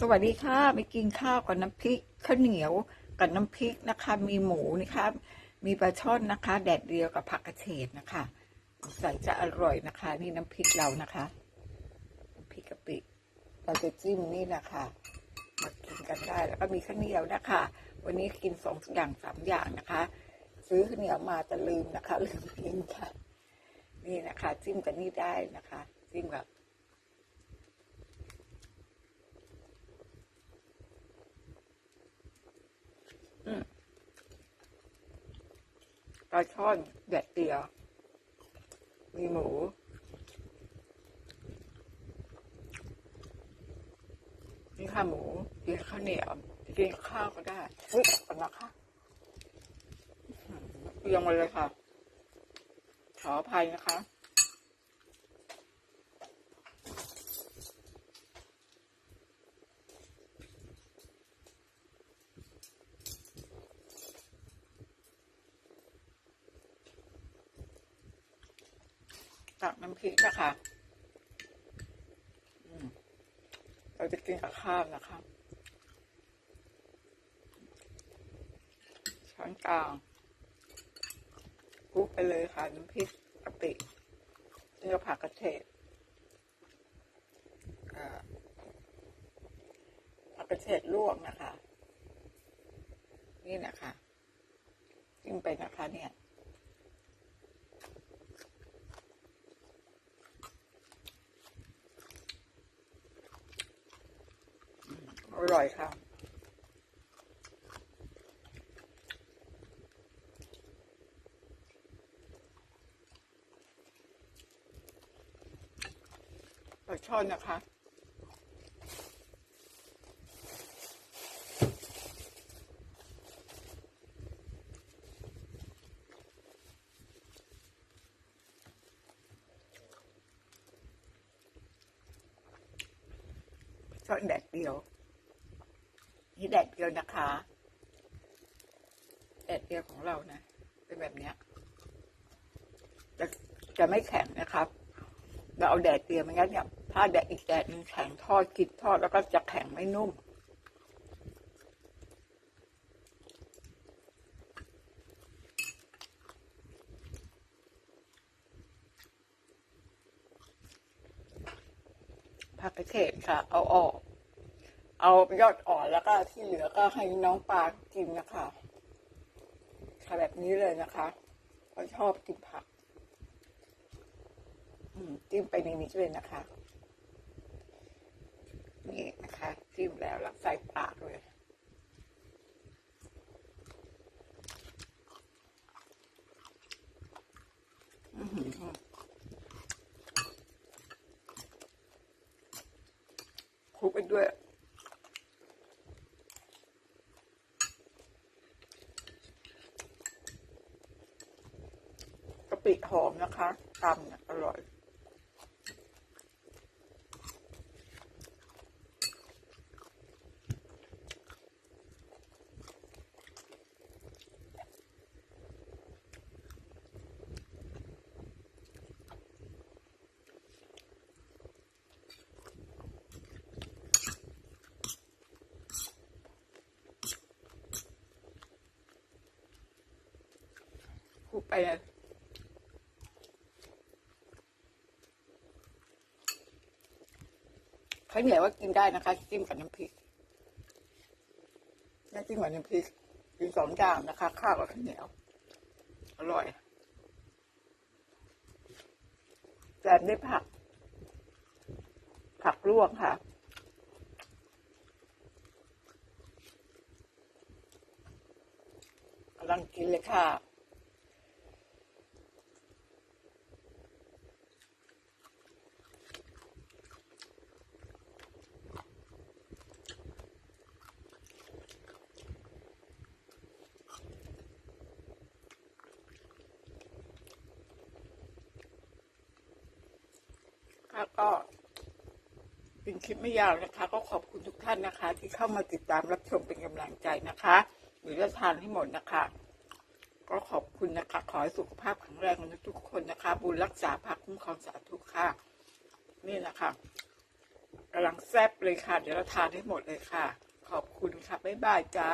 สวัสดีค่ะไปกินข้าวกับน้ำพริกข้าวเหนียวกับน้ำพริกนะคะ มีหมูนะคะ มีปลาช่อนนะคะ แดดเดียวกับผักกระเฉดนะคะใส่จะอร่อยนะคะ นี่น้ำพริกเรานะคะพริกกะปิเราจะจิ้มนี่นะคะมากินกันได้แล้วก็มีข้าวเหนียวนะคะ วันนี้กินสองอย่างสามอย่างนะคะ ซื้อข้าวเหนียวมาแต่ลืมนะคะลืมกินค่ะนี่นะคะ จิ้มกันนี่ได้นะคะ จิ้มกับ ปลาช่อนแดดเดียว มีหมูนี่ค่ะหมูกินข้าวเหนียวกินข้าวก็ได้เฮ้ยก่อนนะคะเอียงมาเลยค่ะ ขออภัยนะคะ ตักน้ำพริกนะคะเราจะกินกับข้าวนะคะช้อนกลางคลุกไปเลยค่ะน้ำพริกกะปิเนื้อผักกระเฉดผักกระเฉดลวกนะคะ นี่นะคะจิ้มไปนะคะเนี่ย อ ร่อยค่ะ ปลาช่อนนะคะ ช่อนแดดเดียว นี่แดดเดียวนะคะแดดเดียวของเรานะ เป็นแบบเนี้ยจะจะไม่แข็งนะครับ เราเอาแดดเดียวไม่งั้นเนี่ยถ้าแดดอีกแดดหนึ่งแข็งทอดกิดทอดแล้วก็จะแข็งไม่นุ่มผักกระเฉดค่ะ เอาออก เอายอดอ่อนแล้วก็ที่เหลือก็ให้น้องปลากินนะคะค่ะแบบนี้เลยนะคะเขาชอบกินผักจิ้มไปในนี้เลยนะคะ นี่นะคะจิ้มแล้วแล้วใส่ปากเลยคลุกไปด้วย ปิหอมนะคะตำเนี่ยอร่อยคลุกไปเลย ข้าวเหนียวว่ากินได้นะคะจิ้มกับน้ำพริกไม่จิ้มกับน้ำพริกกินสองอย่างนะคะ ข้าวกับข้าวเหนียว อร่อยแจมด้วยผัก ผักลวกค่ะกำลังกินเลยค่ะ คะก็เป็นคลิปไม่ยาวนะคะ ก็ขอบคุณทุกท่านนะคะ ที่เข้ามาติดตามรับชมเป็นกำลังใจนะคะ หรือจะทานให้หมดนะคะ ก็ขอบคุณนะคะ ขอให้สุขภาพแข็งแรงของทุกคนนะคะ บุญรักษาภาคคุ้มครองสาธุค่ะ นี่แหละคะกำลังแซ่บเลยค่ะ เดี๋ยวเราทานให้หมดเลยค่ะ ขอบคุณค่ะ บ๊ายบายจ้า